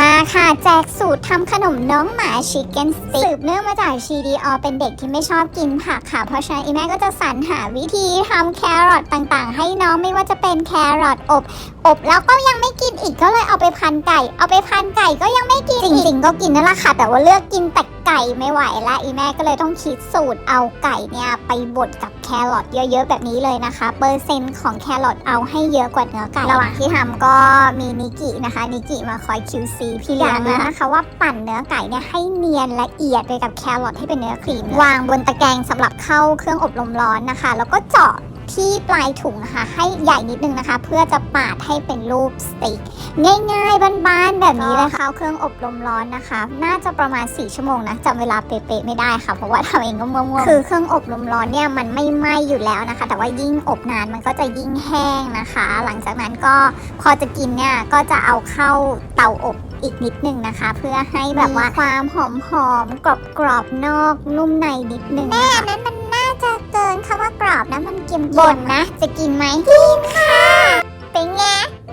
มาค่ะแจกสูตรทำขนมน้องหมาชิคเก้นสติ๊กสืบเนื่องมาจากชีดีออเป็นเด็กที่ไม่ชอบกินผักค่ะ เพราะฉะนั้นอีแม่ก็จะสรรหาวิธีทำแครอทต่างๆ ให้น้องไม่ว่าจะเป็นแครอทอบ อบแล้วก็ยังไม่กินอีกก็เลยเอาไปพันไก่ เอาไปพันไก่ก็ยังไม่กินจริงๆก็กินนั่นแหละค่ะ แต่ว่าเลือกกินแต่ ไก่ไม่ไหวละอีแม่ก็เลยต้องคิดสูตรเอาไก่เนี่ยไปบดกับแครอทเยอะๆแบบนี้เลยนะคะ เปอร์เซ็นต์ของแครอทเอาให้เยอะกว่าเนื้อไก่ระหว่างที่ทำก็มีนิกินะคะนิกิมาคอย QC พี่เลี้ยงนะคะว่าปั่นเนื้อไก่เนี่ยให้เนียนละเอียดไปกับแครอทให้เป็นเนื้อครีมวางบนตะแกรงสำหรับเข้าเครื่องอบลมร้อนนะคะ แล้วก็เจาะ ที่ปลายถุงนะคะ ให้ใหญ่นิดนึงนะคะ เพื่อจะปาดให้เป็นรูปสติ๊กง่ายๆบ้านๆแบบนี้เลยค่ะเข้าเครื่องอบลมร้อนนะคะ น่าจะประมาณ 4 ชั่วโมงนะจำเวลาเป๊ะๆไม่ได้ค่ะ เพราะว่าทำเองก็มั่วๆคือเครื่องอบลมร้อนเนี่ยมันไม่ไหม้อยู่แล้วนะคะ แต่ว่ายิ่งอบนานมันก็จะยิ่งแห้งนะคะ หลังจากนั้นก็พอจะกินเนี่ยก็จะเอาเข้าเตาอบอีกนิดนึงนะคะ เพื่อให้แบบว่าความหอมๆกรอบๆนอกนุ่มในนิดนึงแม่นั้นมัน อบนะมันเกียมๆบ่นนะ จะกินไหมกินค่ะ เป็นไง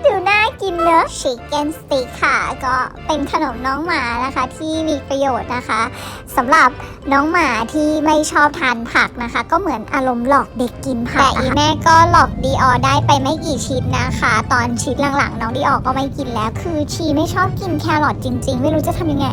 ดูน่ากินเนอะชิคเก้นสติกค่ะก็เป็นขนมน้องหมานะคะ ที่มีประโยชน์นะคะสำหรับน้องหมาที่ไม่ชอบทานผักนะคะ ก็เหมือนอารมณ์หลอกเด็กกินผักแต่อีแม่ก็หลอกดีออได้ไปไม่กี่ชิ้นนะคะ ตอนชิ้นหลังๆ น้องดีออก็ไม่กินแล้ว คือชีไม่ชอบกินแครอทจริง ๆ ไม่รู้จะทำยังไง